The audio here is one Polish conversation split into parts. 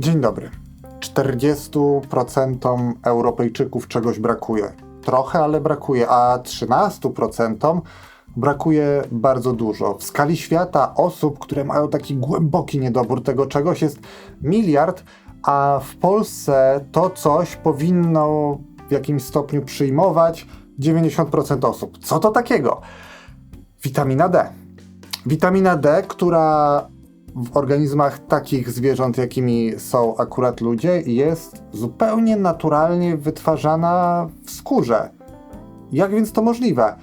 Dzień dobry. 40% Europejczyków czegoś brakuje. Trochę, ale brakuje, a 13% brakuje bardzo dużo. W skali świata osób, które mają taki głęboki niedobór tego czegoś jest miliard, a w Polsce to coś powinno w jakimś stopniu przyjmować 90% osób. Co to takiego? Witamina D. Witamina D, która w organizmach takich zwierząt, jakimi są akurat ludzie, jest zupełnie naturalnie wytwarzana w skórze. Jak więc to możliwe,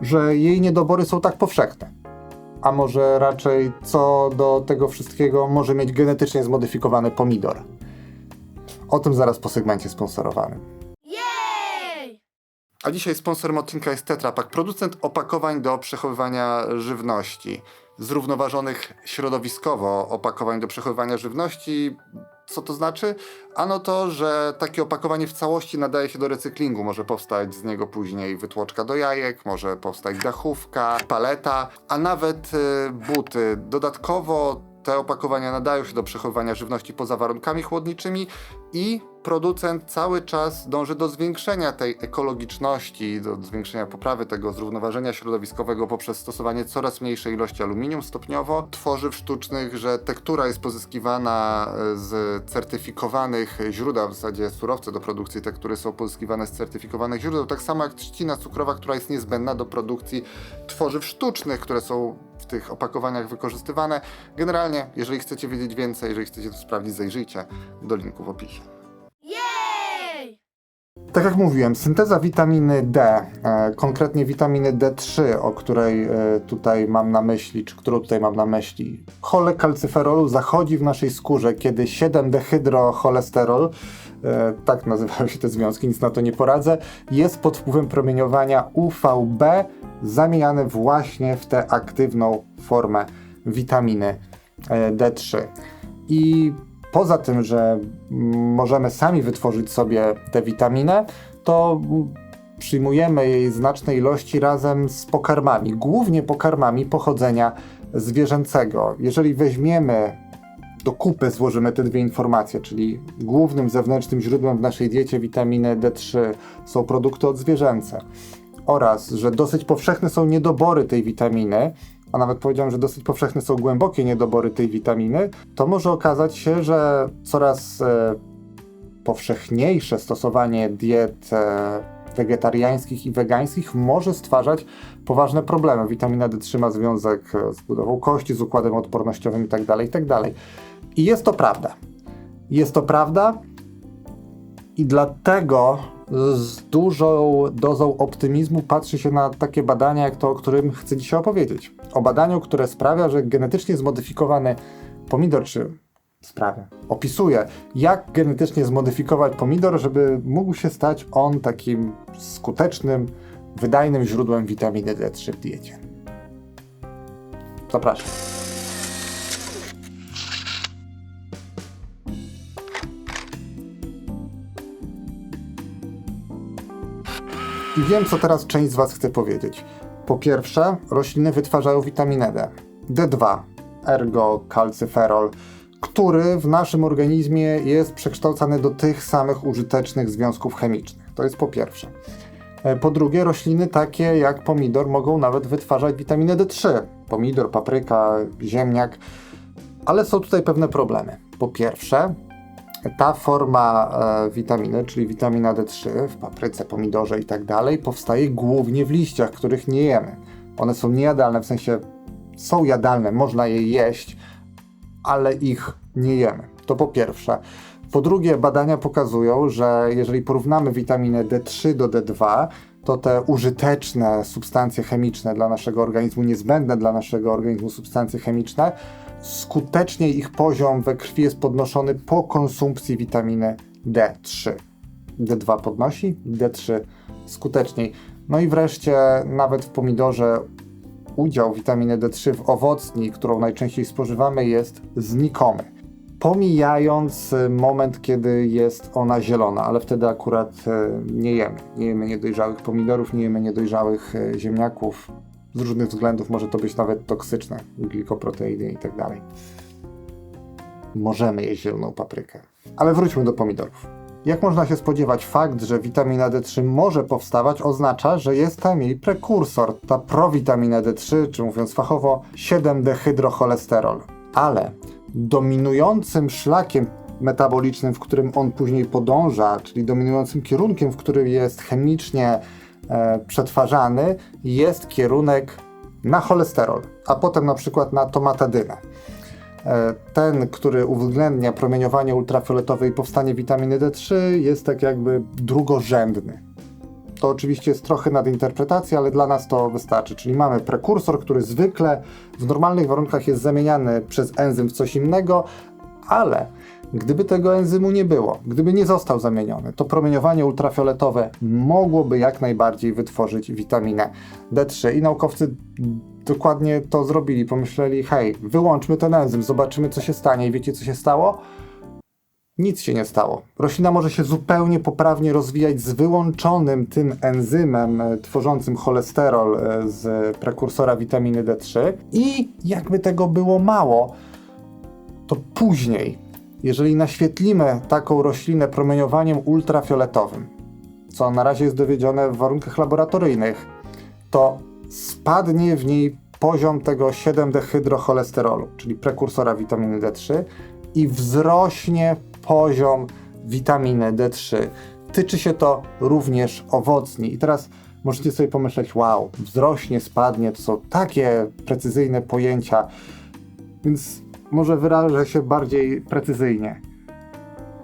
że jej niedobory są tak powszechne? A może raczej co do tego wszystkiego może mieć genetycznie zmodyfikowany pomidor? O tym zaraz po segmencie sponsorowanym. A dzisiaj sponsorem odcinka jest Tetra Pak, producent opakowań do przechowywania żywności. Zrównoważonych środowiskowo opakowań do przechowywania żywności. Co to znaczy? Ano to, że takie opakowanie w całości nadaje się do recyklingu. Może powstać z niego później wytłoczka do jajek, może powstać dachówka, paleta, a nawet y, buty. Dodatkowo te opakowania nadają się do przechowywania żywności poza warunkami chłodniczymi i producent cały czas dąży do zwiększenia tej ekologiczności, do zwiększenia poprawy tego zrównoważenia środowiskowego poprzez stosowanie coraz mniejszej ilości aluminium stopniowo, tworzyw sztucznych, że tektura jest pozyskiwana e, z certyfikowanych źródeł, w zasadzie surowce do produkcji tektury są pozyskiwane z certyfikowanych źródeł, tak samo jak trzcina cukrowa, która jest niezbędna do produkcji tworzyw sztucznych, które są tych opakowaniach wykorzystywane. Generalnie, jeżeli chcecie wiedzieć więcej, jeżeli chcecie to sprawdzić, zajrzyjcie do linku w opisie. Tak jak mówiłem, synteza witaminy D, e, konkretnie witaminy D3, o której e, tutaj mam na myśli, czy którą tutaj mam na myśli, cholekalcyferolu zachodzi w naszej skórze, kiedy 7-dehydrocholesterol, e, tak nazywają się te związki, nic na to nie poradzę, jest pod wpływem promieniowania UVB zamieniany właśnie w tę aktywną formę witaminy e, D3. I poza tym, że możemy sami wytworzyć sobie tę witaminę, to przyjmujemy jej znaczne ilości razem z pokarmami, głównie pokarmami pochodzenia zwierzęcego. Jeżeli weźmiemy do kupy złożymy te dwie informacje, czyli głównym zewnętrznym źródłem w naszej diecie witaminy D3 są produkty odzwierzęce oraz, że dosyć powszechne są niedobory tej witaminy, a nawet powiedziałem, że dosyć powszechne są głębokie niedobory tej witaminy, to może okazać się, że coraz e, powszechniejsze stosowanie diet e, wegetariańskich i wegańskich może stwarzać poważne problemy. Witamina D3 ma związek e, z budową kości, z układem odpornościowym itd. itd. I jest to prawda. Jest to prawda i dlatego z dużą dozą optymizmu patrzy się na takie badania, jak to, o którym chcę dzisiaj opowiedzieć. O badaniu, które sprawia, że genetycznie zmodyfikowany pomidor, czy sprawia, opisuje, jak genetycznie zmodyfikować pomidor, żeby mógł się stać on takim skutecznym, wydajnym źródłem witaminy D3 w diecie. Zapraszam. I wiem, co teraz część z Was chce powiedzieć. Po pierwsze, rośliny wytwarzają witaminę D. D2, ergo kalcyferol, który w naszym organizmie jest przekształcany do tych samych użytecznych związków chemicznych. To jest po pierwsze. E, Po drugie, rośliny takie jak pomidor mogą nawet wytwarzać witaminę D3. Pomidor, papryka, ziemniak. Ale są tutaj pewne problemy. Po pierwsze, ta forma e, witaminy, czyli witamina D3 w papryce, pomidorze i tak dalej, powstaje głównie w liściach, których nie jemy. One są niejadalne, w sensie są jadalne, można je jeść, ale ich nie jemy. To po pierwsze. Po drugie, badania pokazują, że jeżeli porównamy witaminę D3 do D2, to te użyteczne substancje chemiczne dla naszego organizmu, niezbędne dla naszego organizmu substancje chemiczne, skutecznie ich poziom we krwi jest podnoszony po konsumpcji witaminy D3. D2 podnosi, D3 skuteczniej. No i wreszcie nawet w pomidorze udział witaminy D3 w owocni, którą najczęściej spożywamy, jest znikomy. Pomijając y, moment, kiedy jest ona zielona, ale wtedy akurat y, nie jemy. Nie jemy niedojrzałych pomidorów, nie jemy niedojrzałych y, ziemniaków. Z różnych względów może to być nawet toksyczne, glikoproteiny i tak dalej. Możemy jeść zieloną paprykę. Ale wróćmy do pomidorów. Jak można się spodziewać, fakt, że witamina D3 może powstawać, oznacza, że jest tam jej prekursor, ta prowitamina D3, czy mówiąc fachowo, 7-dehydrocholesterol. Ale dominującym szlakiem metabolicznym, w którym on później podąża, czyli dominującym kierunkiem, w którym jest chemicznie e, przetwarzany, jest kierunek na cholesterol, a potem na przykład na tomatadynę. E, Ten, który uwzględnia promieniowanie ultrafioletowe i powstanie witaminy D3, jest tak jakby drugorzędny. To oczywiście jest trochę nadinterpretacja, ale dla nas to wystarczy. Czyli mamy prekursor, który zwykle w normalnych warunkach jest zamieniany przez enzym w coś innego, ale gdyby tego enzymu nie było, gdyby nie został zamieniony, to promieniowanie ultrafioletowe mogłoby jak najbardziej wytworzyć witaminę D3 i naukowcy dokładnie to zrobili. Pomyśleli, hej, wyłączmy ten enzym, zobaczymy co się stanie i wiecie co się stało? Nic się nie stało. Roślina może się zupełnie poprawnie rozwijać z wyłączonym tym enzymem e, tworzącym cholesterol e, z prekursora witaminy D3 i jakby tego było mało, to później, jeżeli naświetlimy taką roślinę promieniowaniem ultrafioletowym, co na razie jest dowiedzione w warunkach laboratoryjnych, to spadnie w niej poziom tego 7-dehydrocholesterolu, czyli prekursora witaminy D3 i wzrośnie poziom witaminy D3. Tyczy się to również owocni. I teraz możecie sobie pomyśleć, wow, wzrośnie, spadnie, to są takie precyzyjne pojęcia, więc może wyrażę się bardziej precyzyjnie.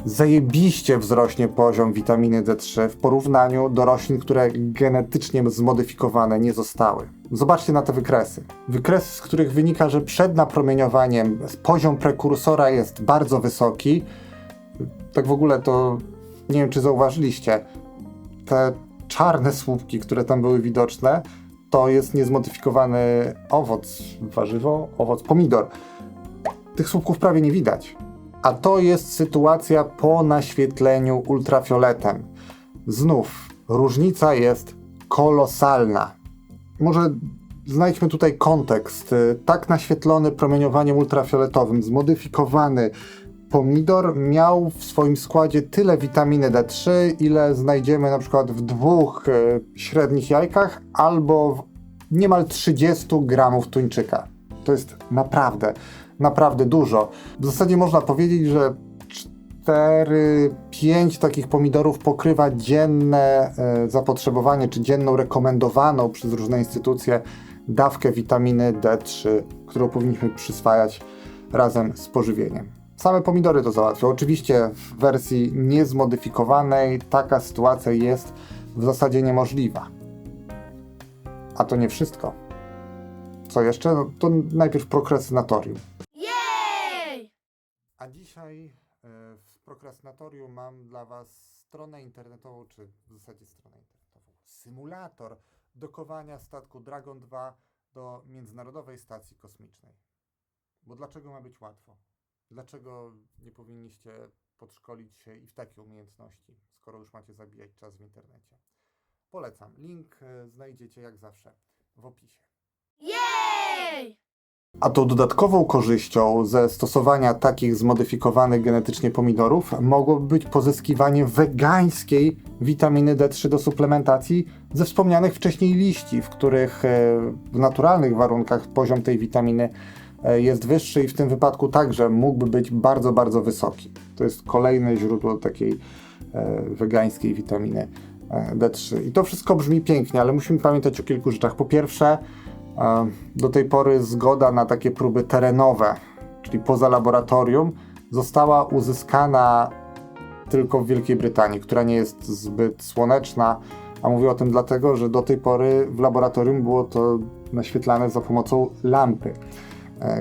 Zajebiście wzrośnie poziom witaminy D3 w porównaniu do roślin, które genetycznie zmodyfikowane nie zostały. Zobaczcie na te wykresy. Wykresy, z których wynika, że przed napromieniowaniem poziom prekursora jest bardzo wysoki. Tak w ogóle to nie wiem, czy zauważyliście. Te czarne słupki, które tam były widoczne, to jest niezmodyfikowany owoc, warzywo, owoc, pomidor. Tych słupków prawie nie widać. A to jest sytuacja po naświetleniu ultrafioletem. Znów, różnica jest kolosalna. Może znajdźmy tutaj kontekst. Tak naświetlony promieniowaniem ultrafioletowym, zmodyfikowany pomidor miał w swoim składzie tyle witaminy D3, ile znajdziemy na przykład w dwóch y, średnich jajkach albo w niemal 30 gramów tuńczyka. To jest naprawdę, naprawdę dużo. W zasadzie można powiedzieć, że 4-5 takich pomidorów pokrywa dzienne e, zapotrzebowanie, czy dzienną rekomendowaną przez różne instytucje dawkę witaminy D3, którą powinniśmy przyswajać razem z pożywieniem. Same pomidory to załatwią. Oczywiście w wersji niezmodyfikowanej taka sytuacja jest w zasadzie niemożliwa. A to nie wszystko. Co jeszcze? No, to najpierw prokrastynatorium. Jej! A dzisiaj e, w prokrastynatorium mam dla Was stronę internetową, czy w zasadzie stronę internetową, symulator dokowania statku Dragon 2 do Międzynarodowej Stacji Kosmicznej. Bo dlaczego ma być łatwo? Dlaczego nie powinniście podszkolić się i w takie umiejętności, skoro już macie zabijać czas w internecie? Polecam. Link e, znajdziecie jak zawsze w opisie. Jej! A tą dodatkową korzyścią ze stosowania takich zmodyfikowanych genetycznie pomidorów mogłoby być pozyskiwanie wegańskiej witaminy D3 do suplementacji ze wspomnianych wcześniej liści, w których e, w naturalnych warunkach poziom tej witaminy jest wyższy i w tym wypadku także mógłby być bardzo, bardzo wysoki. To jest kolejne źródło takiej e, wegańskiej witaminy e, D3. I to wszystko brzmi pięknie, ale musimy pamiętać o kilku rzeczach. Po pierwsze, E, Do tej pory zgoda na takie próby terenowe, czyli poza laboratorium, została uzyskana tylko w Wielkiej Brytanii, która nie jest zbyt słoneczna. A mówię o tym dlatego, że do tej pory w laboratorium było to naświetlane za pomocą lampy, e,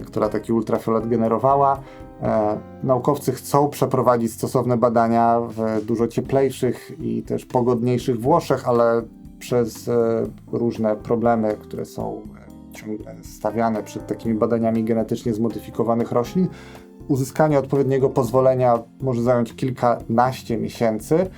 która taki ultrafiolet generowała. E, Naukowcy chcą przeprowadzić stosowne badania w dużo cieplejszych i też pogodniejszych Włoszech, ale przez e, różne problemy, które są e, ciągle stawiane przed takimi badaniami genetycznie zmodyfikowanych roślin, uzyskanie odpowiedniego pozwolenia może zająć kilkanaście miesięcy.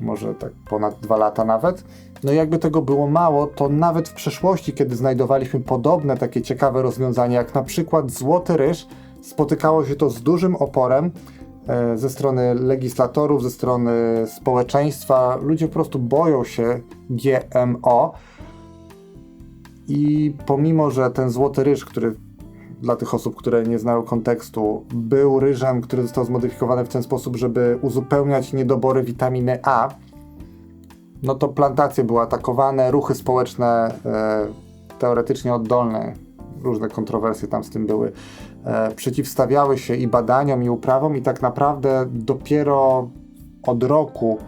Może tak ponad dwa lata nawet. No i jakby tego było mało, to nawet w przeszłości, kiedy znajdowaliśmy podobne takie ciekawe rozwiązania, jak na przykład Złoty Ryż, spotykało się to z dużym oporem e, ze strony legislatorów, ze strony społeczeństwa. Ludzie po prostu boją się GMO. I pomimo, że ten Złoty Ryż, który dla tych osób, które nie znają kontekstu, był ryżem, który został zmodyfikowany w ten sposób, żeby uzupełniać niedobory witaminy A, no to plantacje były atakowane, ruchy społeczne e, teoretycznie oddolne, różne kontrowersje tam z tym były, e, przeciwstawiały się i badaniom, i uprawom, i tak naprawdę dopiero od roku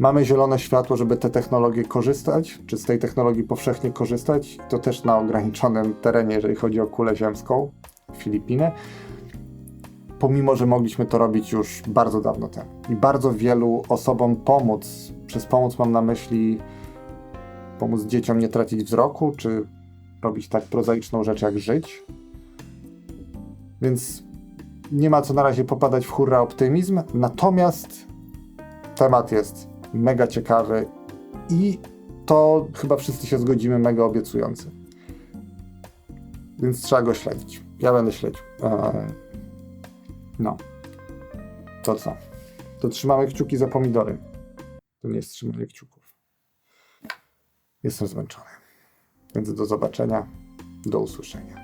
mamy zielone światło, żeby te technologie korzystać, czy z tej technologii powszechnie korzystać, to też na ograniczonym terenie, jeżeli chodzi o kulę ziemską, Filipiny pomimo że mogliśmy to robić już bardzo dawno temu. I bardzo wielu osobom pomóc. Przez pomoc mam na myśli pomóc dzieciom nie tracić wzroku, czy robić tak prozaiczną rzecz jak żyć. Więc nie ma co na razie popadać w hurra optymizm, natomiast temat jest mega ciekawy i to chyba wszyscy się zgodzimy, mega obiecujący. Więc trzeba go śledzić. Ja będę śledził. Eee, no. To co? To trzymamy kciuki za pomidory. To nie jest trzymanie kciuków. Jestem zmęczony. Więc do zobaczenia. Do usłyszenia.